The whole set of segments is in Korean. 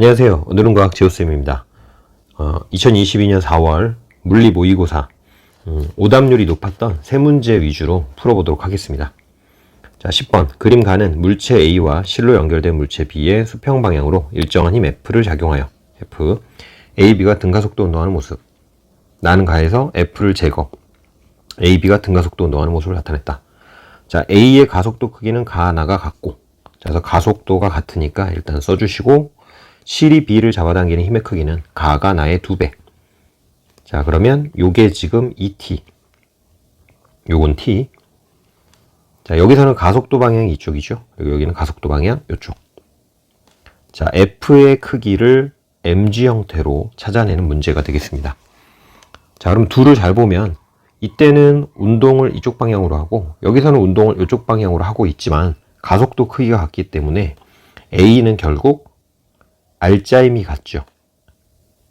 안녕하세요. 오늘은 과학 제오쌤입니다. 어, 2022년 4월 물리 모의고사 음, 오답률이 높았던 세 문제 위주로 풀어보도록 하겠습니다. 자, 10번 그림 가는 물체 A와 실로 연결된 물체 B의 수평 방향으로 일정한 힘 F를 작용하여 F, A, B가 등가속도 운동하는 모습 나는 가에서 F를 제거 A, B가 등가속도 운동하는 모습을 나타냈다. 자, A의 가속도 크기는 가 하나가 같고 자, 그래서 가속도가 같으니까 일단 써주시고 실이 B를 잡아당기는 힘의 크기는 가가 나의 두 배. 자, 그러면 요게 지금 2t. 요건 t. 자, 여기서는 가속도 방향이 이쪽이죠. 여기, 여기는 가속도 방향 요쪽. 자, F의 크기를 mg 형태로 찾아내는 문제가 되겠습니다. 자, 그럼 둘을 잘 보면 이때는 운동을 이쪽 방향으로 하고 여기서는 운동을 이쪽 방향으로 하고 있지만 가속도 크기가 같기 때문에 A는 결국 알짜임이 같죠.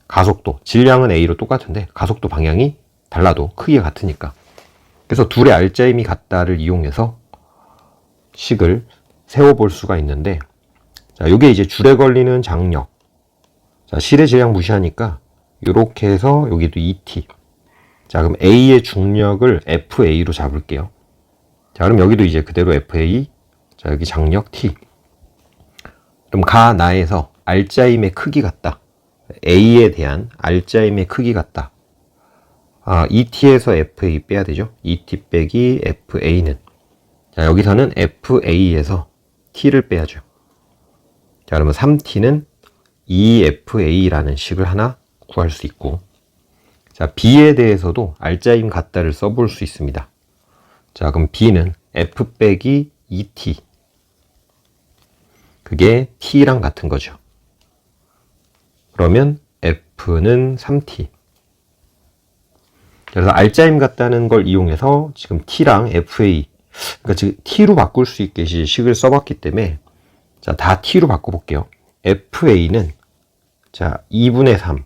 가속도, 질량은 A로 똑같은데 가속도 방향이 달라도 크기가 같으니까. 그래서 둘의 알짜임이 같다를 이용해서 식을 세워볼 수가 있는데 자, 요게 이제 줄에 걸리는 장력. 자, 실의 질량 무시하니까 이렇게 해서 여기도 2t. 자, 그럼 A의 중력을 FA로 잡을게요. 자, 그럼 여기도 이제 그대로 FA. 자, 여기 장력 T. 그럼 가 나에서 알짜임의 크기 같다. A에 대한 알짜임의 크기 같다. 아, ET에서 FA 빼야 되죠. ET 빼기 FA는. 자, 여기서는 FA에서 T를 빼야죠. 자, 그러면 3T는 EFA라는 식을 하나 구할 수 있고, 자, B에 대해서도 알짜임 같다를 써볼 수 있습니다. 자, 그럼 B는 F 빼기 ET. 그게 T랑 같은 거죠. 그러면 F는 3T. 그래서 알짜임 같다는 걸 이용해서 지금 T랑 FA, 그러니까 지금 T로 바꿀 수 있게 식을 써봤기 때문에 자, 다 T로 바꿔볼게요. FA는 자, 2분의 3.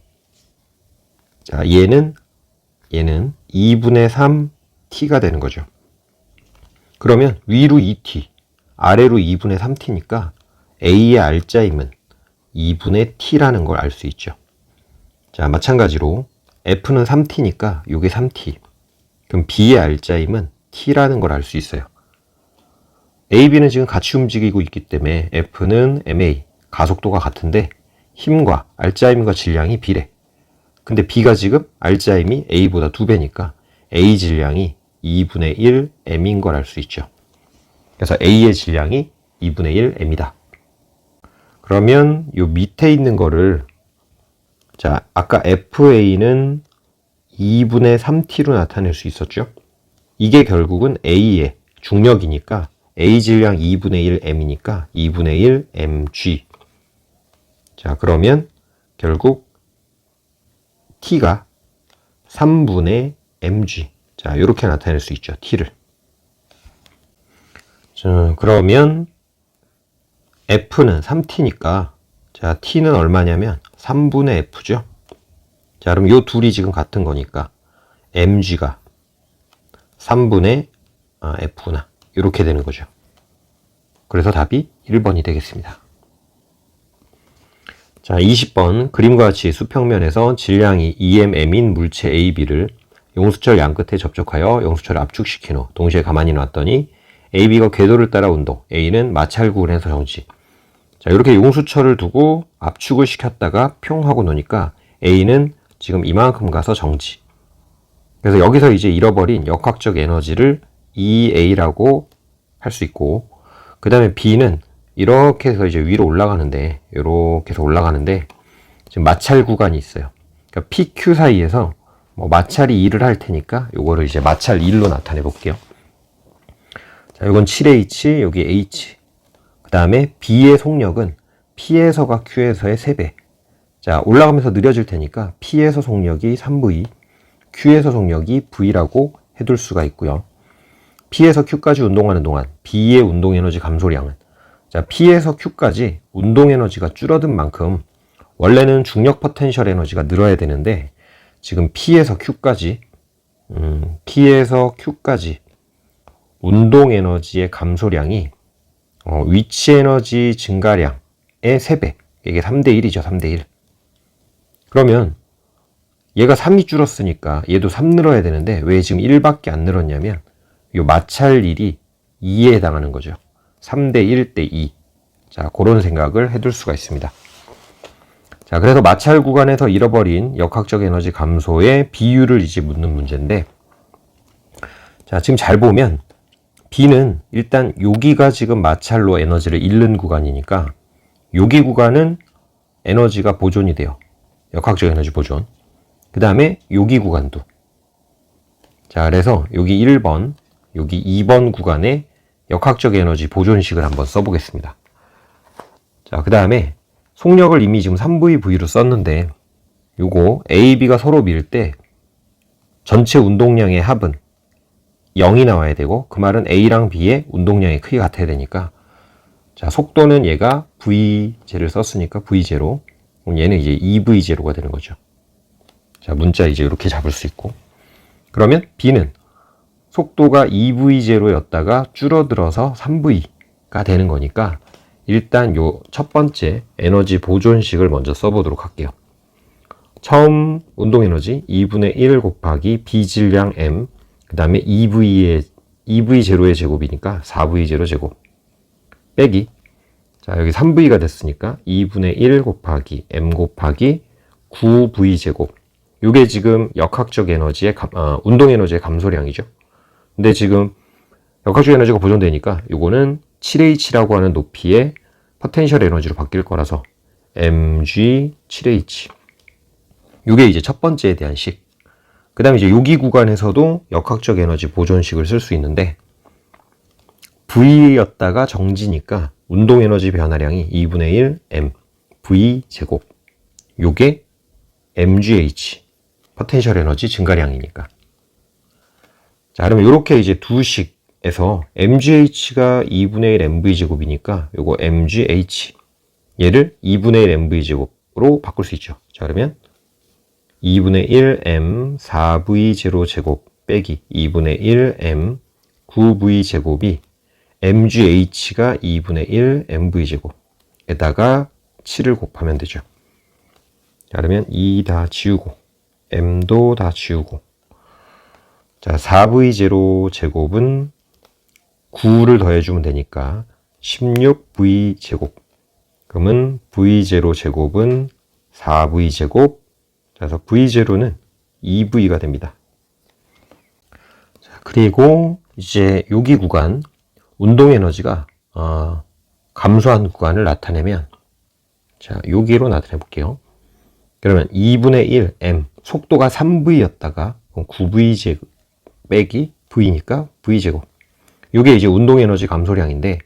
자, 얘는 얘는 2분의 3 T가 되는 거죠. 그러면 위로 2T, 아래로 2분의 3T니까 A의 알짜임은 2분의 t라는 걸 알 수 있죠. 자, 마찬가지로 f는 3t니까 이게 3t. 그럼 b의 알짜임은 t라는 걸 알 수 있어요. a, b는 지금 같이 움직이고 있기 때문에 f는 ma, 가속도가 같은데 힘과 알짜임과 질량이 비례. 근데 b가 지금 알짜임이 a보다 2배니까 a 질량이 2분의 1 m인 걸 알 수 있죠. 그래서 a의 질량이 2분의 1 m이다. 그러면 요 밑에 있는 거를 자 아까 FA는 2분의 3T로 나타낼 수 있었죠. 이게 결국은 A의 중력이니까 A 질량 2분의 1 M이니까 2분의 1 mg. 자 그러면 결국 T가 3분의 mg. 자 이렇게 나타낼 수 있죠. T를. 자 그러면 F는 3T니까 자 T는 얼마냐면 3분의 F죠. 자 그럼 요 둘이 지금 같은 거니까 mg가 3분의 아, F구나. 이렇게 되는 거죠. 그래서 답이 1번이 되겠습니다. 자, 20번 그림과 같이 수평면에서 질량이 EMM인 물체 AB를 용수철 양 끝에 접촉하여 용수철을 압축시킨 후 동시에 가만히 놨더니 AB가 궤도를 따라 운동, A는 마찰구를 해서 정지. 자, 이렇게 용수철을 두고 압축을 시켰다가 평 하고 노니까 A는 지금 이만큼 가서 정지. 그래서 여기서 이제 잃어버린 역학적 에너지를 EA라고 할 수 있고, 그 다음에 B는 이렇게 해서 이제 위로 올라가는데, 이렇게 해서 올라가는데, 지금 마찰 구간이 있어요. 그러니까 PQ 사이에서 뭐 마찰이 2를 할 테니까, 요거를 이제 마찰 1로 나타내 볼게요. 자, 요건 7H, 여기 H. 그 다음에 B의 속력은 P에서가 Q에서의 3배. 자, 올라가면서 느려질 테니까 P에서 속력이 3V, Q에서 속력이 V라고 해둘 수가 있고요. P에서 Q까지 운동하는 동안 B의 운동 에너지 감소량은 자, P에서 Q까지 운동 에너지가 줄어든 만큼 원래는 중력 포텐셜 에너지가 늘어야 되는데 지금 P에서 Q까지 음, P에서 Q까지 운동 에너지의 감소량이 어, 위치 에너지 증가량의 3배. 이게 3대 1이죠. 3대 1. 그러면 얘가 3이 줄었으니까 얘도 3 늘어야 되는데 왜 지금 1밖에 안 늘었냐면 요 마찰 1이 2에 해당하는 거죠. 3대 1대 2. 자, 그런 생각을 해둘 수가 있습니다. 자, 그래서 마찰 구간에서 잃어버린 역학적 에너지 감소의 비율을 이제 묻는 문제인데, 자, 지금 잘 보면 B는 일단 여기가 지금 마찰로 에너지를 잃는 구간이니까 여기 구간은 에너지가 보존이 돼요. 역학적 에너지 보존. 그 다음에 여기 구간도. 자, 그래서 여기 1번, 여기 2번 구간에 역학적 에너지 보존식을 한번 써보겠습니다. 자, 그 다음에 속력을 이미 지금 3VV로 썼는데 요거 A, B가 서로 밀 때 전체 운동량의 합은 0이 나와야 되고 그 말은 A랑 B의 운동량의 크기가 같아야 되니까 자, 속도는 얘가 V제를 썼으니까 V제로 그럼 얘는 이제 2V제로가 되는 거죠. 자, 문자 이제 이렇게 잡을 수 있고 그러면 B는 속도가 2V제로였다가 줄어들어서 3V가 되는 거니까 일단 요 첫 번째 에너지 보존식을 먼저 써보도록 할게요. 처음 운동 에너지 2분의 1 곱하기 비질량 m 그 다음에 2v의 2v 제로의 제곱이니까 4v 제로 제곱 빼기 자 여기 3v가 됐으니까 2분의 1 곱하기 m 곱하기 9v 제곱 요게 지금 역학적 에너지의 감, 아, 운동 에너지의 감소량이죠. 근데 지금 역학적 에너지가 보존되니까 요거는 7h라고 하는 높이의 포텐셜 에너지로 바뀔 거라서 mg 7h 이게 이제 첫 번째에 대한 식. 그 다음에 이제 여기 구간에서도 역학적 에너지 보존식을 쓸 수 있는데 V였다가 정지니까 운동 에너지 변화량이 2분의 1 m V 제곱 요게 mgh 포텐셜 에너지 증가량이니까. 자 그러면 이렇게 이제 두 식에서 mgh가 2분의 1 mv 제곱이니까 요거 mgh 얘를 2분의 1 mv 제곱으로 바꿀 수 있죠. 자 그러면 2분의 1m 4v 제로 제곱 빼기 2분의 1m 9v 제곱이 mgh가 2분의 1 mv 제곱에다가 7을 곱하면 되죠. 자, 그러면 2 다 지우고 m도 다 지우고 자 4v 제로 제곱은 9를 더해주면 되니까 16v 제곱 그러면 v 제로 제곱은 4v 제곱 그래서 V0는 2V가 됩니다. 자, 그리고 이제 여기 구간 운동 에너지가 어, 감소한 구간을 나타내면 자 여기로 나타내 볼게요. 그러면 2분의 1 m 속도가 3v였다가 9v 제곱 빼기 v니까 v 제곱. 이게 이제 운동 에너지 감소량인데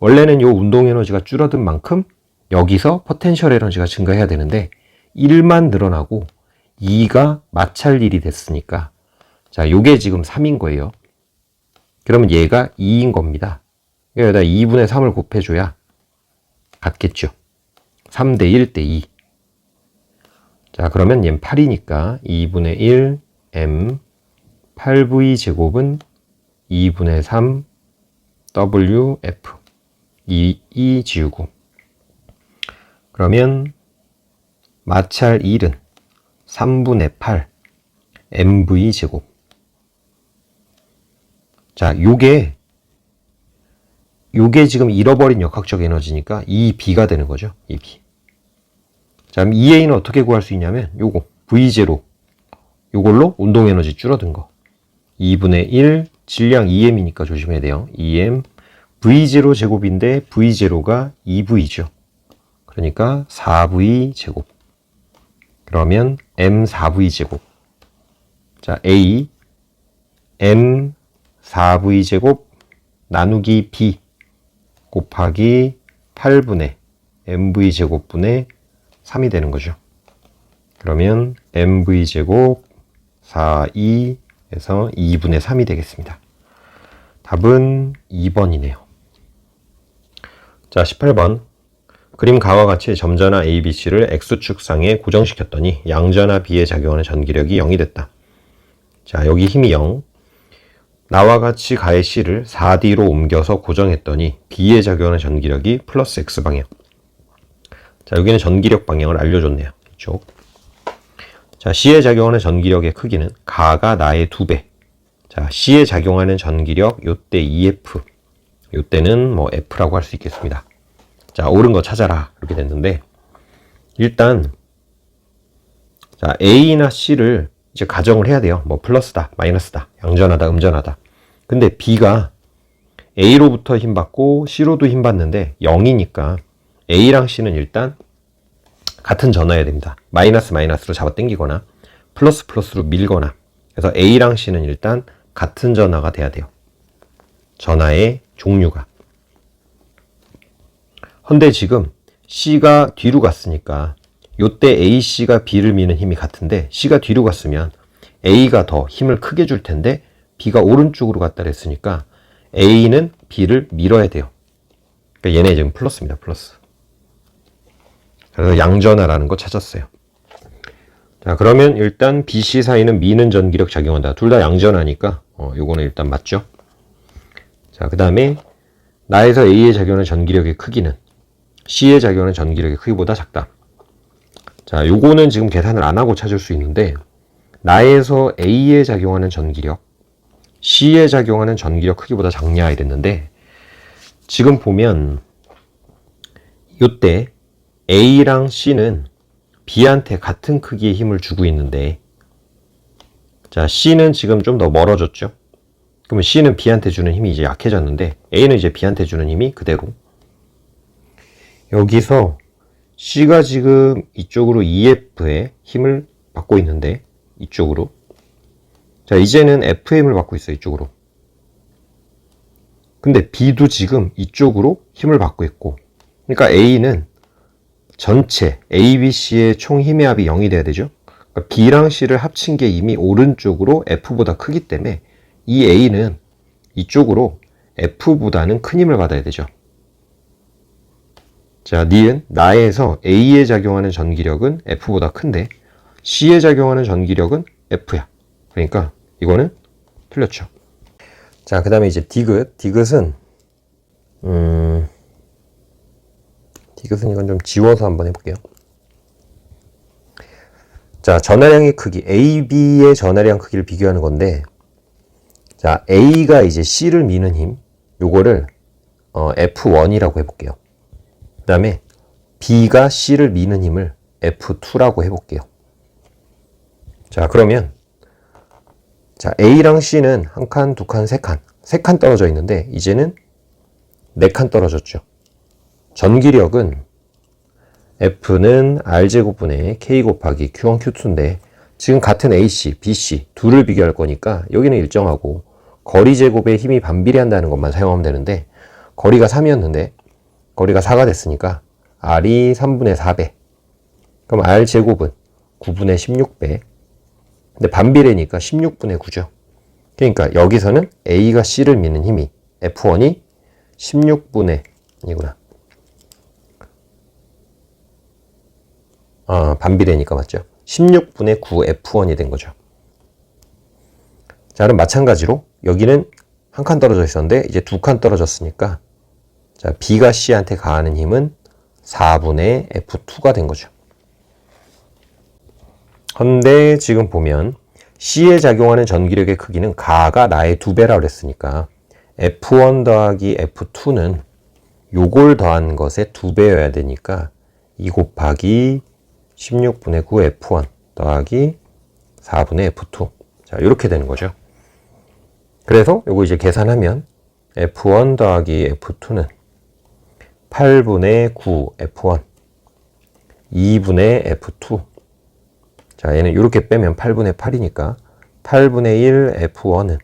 원래는 이 운동 에너지가 줄어든 만큼 여기서 포텐셜 에너지가 증가해야 되는데 1만 늘어나고 2가 마찰 일이 됐으니까 자 요게 지금 3인 거예요. 그러면 얘가 2인 겁니다. 여기다 2분의 3을 곱해줘야 같겠죠. 3 대 1 대 2. 자 그러면 얘는 8이니까 2분의 1 m 8v 제곱은 2분의 3 wf 2, 2 지우고 그러면 마찰 1은 3분의 8 mv 제곱. 자, 요게 요게 지금 잃어버린 역학적 에너지니까 이 b가 되는 거죠. 이 b. 자, 그럼 2a는 어떻게 구할 수 있냐면 요거 v0 요걸로 운동 에너지 줄어든 거. 2분의 1 질량 2m이니까 조심해야 돼요. 2m v0 제곱인데 v0가 2v죠. 그러니까 4v 제곱. 그러면 m 4v 제곱. 자, a m 4v 제곱 나누기 b 곱하기 8분의 mv 제곱분의 3이 되는 거죠. 그러면 mv 제곱 4, 2에서 2분의 3이 되겠습니다. 답은 2번이네요. 자, 18번. 그림 가와 같이 점자나 ABC를 X축상에 고정시켰더니 양자나 B에 작용하는 전기력이 0이 됐다. 자, 여기 힘이 0. 나와 같이 가의 C를 4D로 옮겨서 고정했더니 B에 작용하는 전기력이 플러스 X방향. 자, 여기는 전기력 방향을 알려줬네요. 이쪽. 자, C에 작용하는 전기력의 크기는 가가 나의 두 배. 자, C에 작용하는 전기력 요때 EF. 요때는 뭐 F라고 할 수 있겠습니다. 자, 옳은 거 찾아라. 이렇게 됐는데 일단 자, A나 C를 이제 가정을 해야 돼요. 뭐 플러스다, 마이너스다, 양전하다, 음전하다. 근데 B가 A로부터 힘 받고 C로도 힘 받는데 0이니까 A랑 C는 일단 같은 전화해야 됩니다. 마이너스 마이너스로 잡아 당기거나 플러스 플러스로 밀거나 그래서 A랑 C는 일단 같은 전화가 돼야 돼요. 전화의 종류가. 헌데 지금 C가 뒤로 갔으니까 요때 AC가 B를 미는 힘이 같은데 C가 뒤로 갔으면 A가 더 힘을 크게 줄 텐데 B가 오른쪽으로 갔다 그랬으니까 A는 B를 밀어야 돼요. 그러니까 얘네 지금 플러스입니다. 플러스. 그래서 양전하라는 거 찾았어요. 자, 그러면 일단 BC 사이는 미는 전기력 작용한다. 둘 다 양전하니까 어, 요거는 일단 맞죠. 자, 그 다음에 나에서 A에 작용하는 전기력의 크기는 C에 작용하는 전기력의 크기보다 작다. 자, 요거는 지금 계산을 안 하고 찾을 수 있는데 나에서 A에 작용하는 전기력, C에 작용하는 전기력 크기보다 작냐 이랬는데 지금 보면 요때 A랑 C는 B한테 같은 크기의 힘을 주고 있는데 자, C는 지금 좀 더 멀어졌죠? 그러면 C는 B한테 주는 힘이 이제 약해졌는데 A는 이제 B한테 주는 힘이 그대로 여기서 C가 지금 이쪽으로 EF의 힘을 받고 있는데 이쪽으로. 자 이제는 FM을 받고 있어요 이쪽으로. 근데 B도 지금 이쪽으로 힘을 받고 있고 그러니까 A는 전체 A, B, C의 총 힘의 합이 0이 돼야 되죠? 그러니까 B랑 C를 합친 게 이미 오른쪽으로 F보다 크기 때문에 이 A는 이쪽으로 F보다는 큰 힘을 받아야 되죠 자, 니은 나에서 A에 작용하는 전기력은 F보다 큰데 C에 작용하는 전기력은 F야. 그러니까 이거는 틀렸죠. 자, 그 다음에 이제 디귿. 디귿은 음, 디귿은 이건 좀 지워서 한번 해볼게요. 자, 전화량의 크기, A, B의 전화량 크기를 비교하는 건데, 자, A가 이제 C를 미는 힘, 요거를 어, F1이라고 해볼게요. 그 다음에 B가 C를 미는 힘을 F2라고 해볼게요. 자, 그러면 자, A랑 C는 한 칸, 두 칸, 세 칸. 세 칸 떨어져 있는데 이제는 네 칸 떨어졌죠. 전기력은 F는 R제곱분의 K 곱하기 Q1, Q2인데 지금 같은 AC, BC 둘을 비교할 거니까 여기는 일정하고 거리 제곱의 힘이 반비례한다는 것만 사용하면 되는데 거리가 3이었는데 거리가 4가 됐으니까 R이 3분의 4배. 그럼 R 제곱은 9분의 16배. 근데 반비례니까 16분의 9죠. 그러니까 여기서는 A가 C를 미는 힘이 F1이 16분의 이구나. 아, 반비례니까 맞죠? 16분의 9 F1이 된 거죠. 자, 그럼 마찬가지로 여기는 한 칸 떨어져 있었는데 이제 두 칸 떨어졌으니까 자, B가 C한테 가하는 힘은 4분의 F2가 된 거죠. 헌데 지금 보면 C에 작용하는 전기력의 크기는 가가 나의 두 배라 그랬으니까 F1 더하기 F2는 요걸 더한 것의 두 배여야 되니까 2 곱하기 16분의 9 F1 더하기 4분의 F2 자 이렇게 되는 거죠. 그래서 요거 이제 계산하면 F1 더하기 F2는 8분의 9 F1 2분의 F2 자 얘는 이렇게 빼면 8분의 8이니까 8분의 1 F1은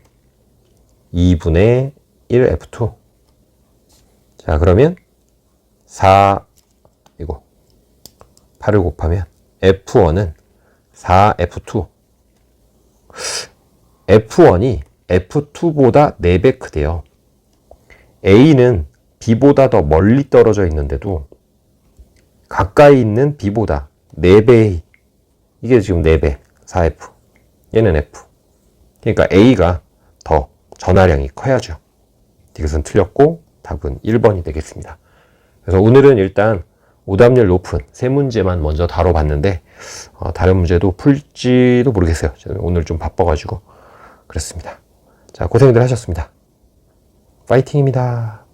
2분의 1 F2 자 그러면 4 이거 8을 곱하면 F1은 4F2 F1이. F2보다 4배 크대요. A는 B보다 더 멀리 떨어져 있는데도 가까이 있는 B보다 4배, 이게 지금 4배, 4F. 얘는 F. 그러니까 A가 더 전화량이 커야죠. 이것은 틀렸고 답은 1번이 되겠습니다. 그래서 오늘은 일단 오답률 높은 세 문제만 먼저 다뤄봤는데 어, 다른 문제도 풀지도 모르겠어요. 오늘 좀 바빠가지고 그렇습니다. 자 고생들 하셨습니다. 파이팅입니다.